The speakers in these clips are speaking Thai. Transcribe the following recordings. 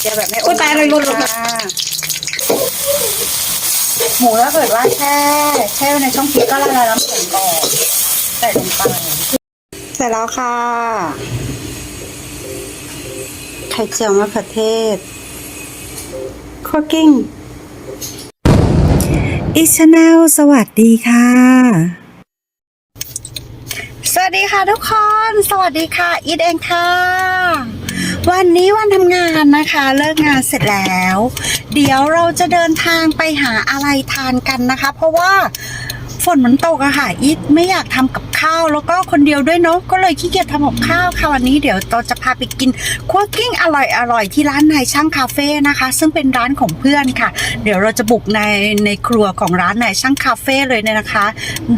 เจียวแบบไม่โอ๊ยตายเลยหล่นลงมาค่ะหมูถ้าเกิดว่าแช่แช่ไว้ในช่องฟรีซก็ละลายน้ำแข็งก่อนใส่ลงไปเสร็จแล้วค่ะ ไข่เจียวมะเขือเทศคั่วกิ้งอีชแนลสวัสดีค่ะ สวัสดีค่ะทุกคน สวัสดีค่ะ อีทเองค่ะ วันนี้วันทำงานนะคะ เลิกงานเสร็จแล้ว เดี๋ยวเราจะเดินทางไปหาอะไรทานกันนะคะ เพราะว่า ฝนมันตกอะค่ะอีทไม่อยากทำกับข้าวแล้วก็คนเดียวด้วยเนาะก็เลยขี้เกียจทำกับข้าวค่ะวันนี้เดี๋ยวเราจะพาไปกินคั่วกิ้งอร่อยอร่อยที่ร้านนายช่างคาเฟ่นะคะ ซึ่งเป็นร้านของเพื่อนค่ะ เดี๋ยวเราจะบุกในในครัวของร้านนายช่างคาเฟ่เลยเนี่ยนะคะ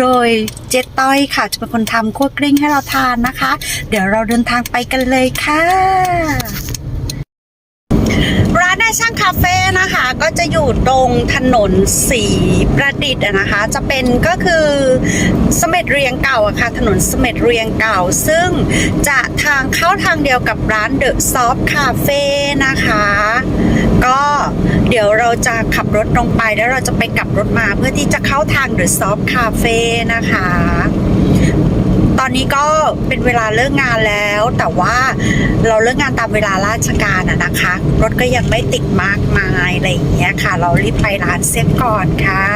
โดยเจ๊ต้อยค่ะ จะเป็นคนทำคั่วกลิ้งให้เราทานนะคะ เดี๋ยวเราเดินทางไปกันเลยค่ะ ช่างคาเฟ่นะคะ ก็จะอยู่ตรงถนนสีประดิษฐ์นะคะ จะเป็นก็คือสม็ดเรียงเก่าอะค่ะ ถนนสม็ดเรียงเก่า ซึ่งจะทางเข้าทางเดียวกับร้านเดอะซอฟคาเฟ่นะคะ ก็เดี๋ยวเราจะขับรถลงไปแล้วเราจะไปกลับรถมาเพื่อที่จะเข้าทางเดอะซอฟคาเฟ่นะคะ ตอนนี้ก็เป็นเวลาเลิกงานแล้ว แต่ว่าเราเลิกงานตามเวลาราชการอะนะคะ รถก็ยังไม่ติดมากมายอะไรอย่างเงี้ยค่ะ เรารีบไปร้านเซ็ตก่อนค่ะ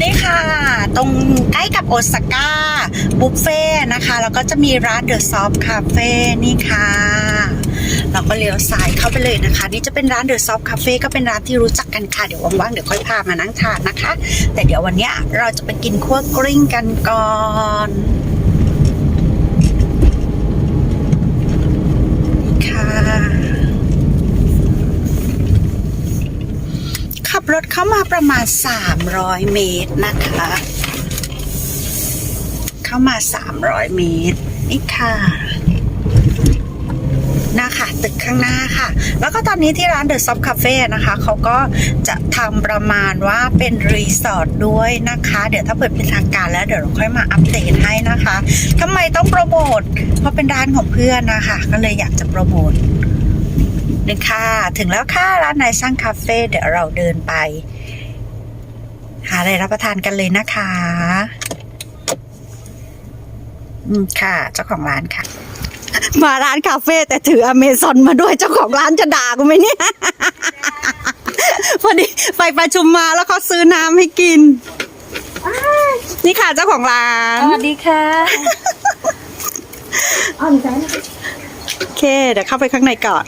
นี่ค่ะ ตรงใกล้กับโอซาก้าบุฟเฟ่นะคะ แล้วก็จะมีร้านเดอะซอฟคาเฟ่นี่ค่ะ เราก็เลี้ยวซ้ายเข้าไปเลยนะคะ นี่จะเป็นร้านเดอะซอฟคาเฟ่ก็เป็นร้านที่รู้จักกันค่ะ เดี๋ยวว่างๆเดี๋ยวค่อยพามานั่งทานนะคะ แต่เดี๋ยววันนี้เราจะไปกินคั่วกลิ้งกันก่อนค่ะขับรถเข้ามาประมาณ 300 เมตรนะคะ เข้ามา 300 เมตรนี่ค่ะ นะคะตึกข้างหน้าค่ะ แล้วก็ตอนนี้ที่ร้าน The Soft Cafe นะคะเขาก็จะทำประมาณว่าเป็นรีสอร์ทด้วยนะคะ เดี๋ยวถ้าเปิดเป็นทางการแล้วเดี๋ยวเราค่อยมาอัปเดตให้นะคะทำไมต้องโปรโมทเพราะเป็นร้านของเพื่อนนะคะ ก็เลยอยากจะโปรโมทนึ่ค่ะ ถึงแล้วค่ะร้านนายช่างคาเฟ่เดี๋ยวเราเดินไป หาอะไรรับประทานกันเลยนะคะ อืมค่ะ เจ้าของร้านค่ะ มาร้านคาเฟ่แต่ถืออเมซอนมาด้วยเจ้าของร้านจะด่ากูไหมเนี่ยพอดีไปประชุมมาแล้วเขาซื้อน้ำให้กิน นี่ค่ะเจ้าของร้านสวัสดีค่ะโอเค เดี๋ยวเข้าไปข้างในก่อน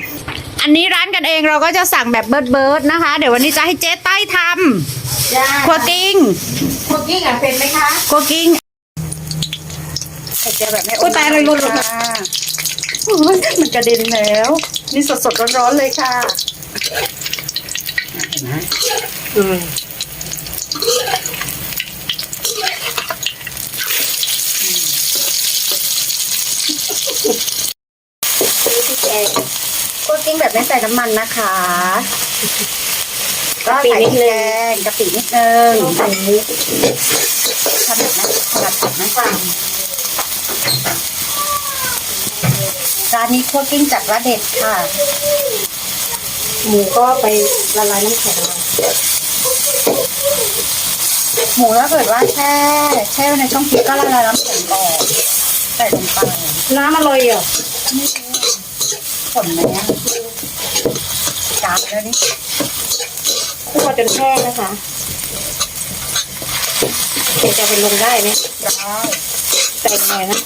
อันนี้ร้านกันเองเราก็จะสั่งแบบเบิร์ดเบิร์ดนะคะ เดี๋ยววันนี้จะให้เจ๊ต้อยทำครัวกิ้งคุกกิ้งอะเป็นไหมคะครัวกิ้งไข่เจียวแบบไม่โอ๊ยตายเลยหล่นลงมาค่ะโอ้ยมันกระเด็นแล้ว นี่สดๆร้อนๆเลยค่ะ เห็นไหมอืมนี่พี่แกงคุกกิ้งแบบไม่ใส่น้ำมันนะคะ ก็ใส่พริกแกงกะปินิดนึงถนัดไหมถนัดไหมฟัง ร้านนี้คั่วกิ้งจากระเด็ดค่ะ หมูก็ไปละลายน้ำแข็งมาหมูถ้าเกิดว่าแช่แช่ไว้ในช่องฟรีซก็ละลายน้ำแข็งก่อนใส่ลงไปน้ำอร่อยอะผลไหมอะจานแล้วนี่คั่วจนแห้งนะคะเดี๋ยวจะไปลงได้ไหมได้ใส่ยังไงนะ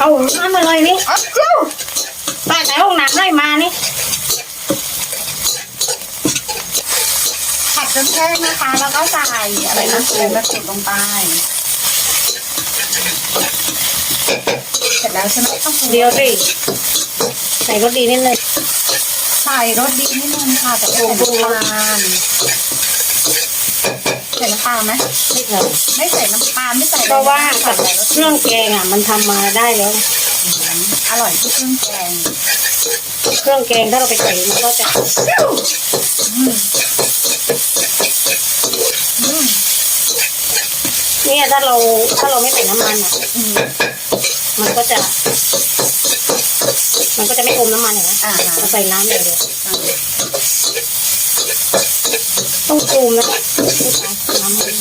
เอาน้ำอะไรนี่เอาเจ้าใส่ในห้องน้ำได้มานี่ผัดจนแห้งนะคะ แล้วก็ใส่อะไรนะใส่มะกรูดลงไปเสร็จแล้วใช่ไหมต้องปรุงเดียวสิใส่รสดีนิดนึงใส่รสดีนิดนึงค่ะแต่ไม่ใส่น้ำตาลใส่น้ำตาลไหมนิดหน่อยไม่ใส่น้ำตาลไม่ใส่เพราะว่าใส่แต่รสเครื่องแกงอะ มันทำมาได้แล้ว อร่อยที่เครื่องแกง เครื่องแกงถ้าเราไปใส่มันก็จะอืมเนี่ยถ้าเราถ้าเราไม่ใส่น้ำมันอะมันก็จะ มันก็จะไม่อมน้ำมันเห็นไหมอ่าเราใส่น้ำอย่างเดียว ต้องปรุงนะไม่ใส่น้ำมัน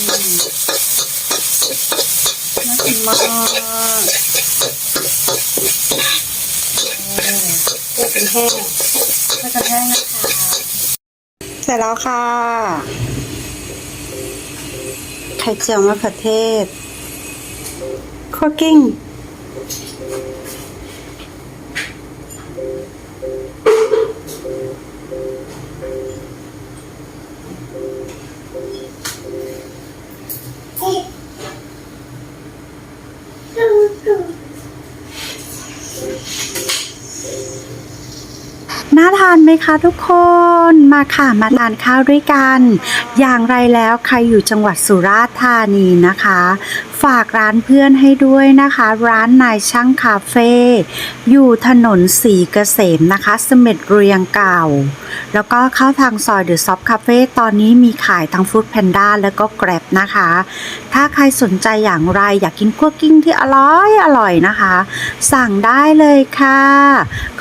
น่ากินมากเพื่อเป็นแห้งก็จะแห้งนะคะเสร็จแล้วค่ะ ไข่เจียวมะเขือเทศคั่วกิ้งาทานไหมคะทุกคนมาค่ะมาทานข้าวด้วยกัน อย่างไรแล้วใครอยู่จังหวัดสุราษฎร์ธานีนะคะ ฝากร้านเพื่อนให้ด้วยนะคะ ร้านนายช่างคาเฟ่อยู่ถนนสีเกษมนะคะเสม็ดเรียงเก่า แล้วก็เข้าทางซอยเดอะซอฟคาเฟ่ตอนนี้มีขายทั้งฟู้ดแพนด้าแล้วก็แกร็บนะคะ ถ้าใครสนใจอย่างไรอยากกินคั่วกิ้งที่อร่อยอร่อยนะคะ สั่งได้เลยค่ะ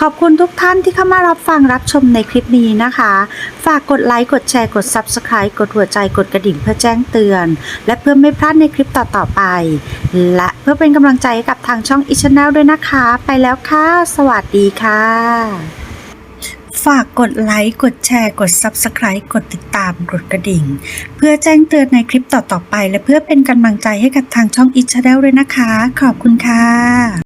ขอบคุณทุกท่านที่เข้ามารับฟังรับชมในคลิปนี้นะคะ ฝากกดไลค์ กดแชร์ กด Subscribe กดหัวใจ กดกระดิ่งเพื่อแจ้งเตือน และเพื่อไม่พลาดในคลิปต่อๆไป และเพื่อเป็นกำลังใจให้กับทางช่อง e c h a n n e l ด้วยนะคะ ไปแล้วค่ะ สวัสดีค่ะฝากกดไลค์ กดแชร์ กด Subscribe กดติดตาม กดกระดิ่ง เพื่อแจ้งเตือนในคลิปต่อ ๆ ไป และเพื่อเป็นกำลังใจให้กับทางช่อง e c h a n n e l ด้วยนะคะ ขอบคุณค่ะ